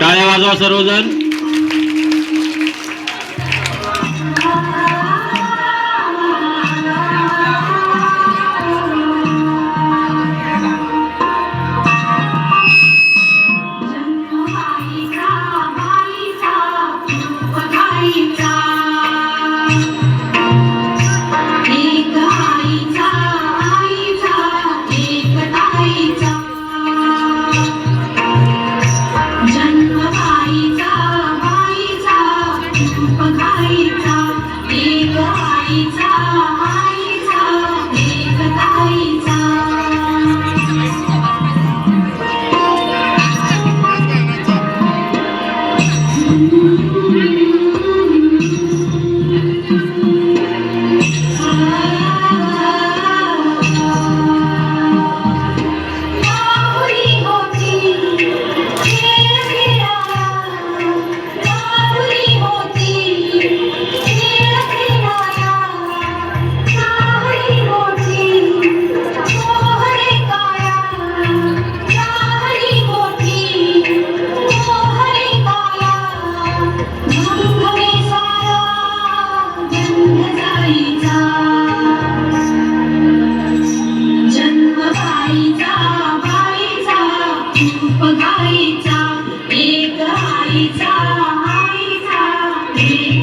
टाळ्या वाजवा सर्वजण.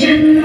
जन्म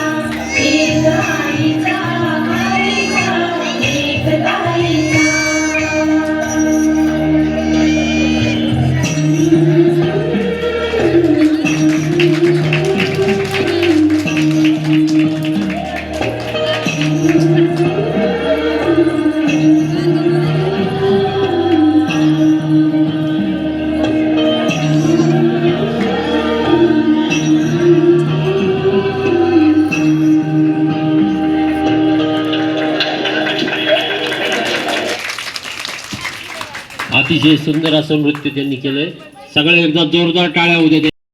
अतिशय सुंदर असं नृत्य त्यांनी केलंय. सगळे एकदा जोरदार टाळ्या होऊ दे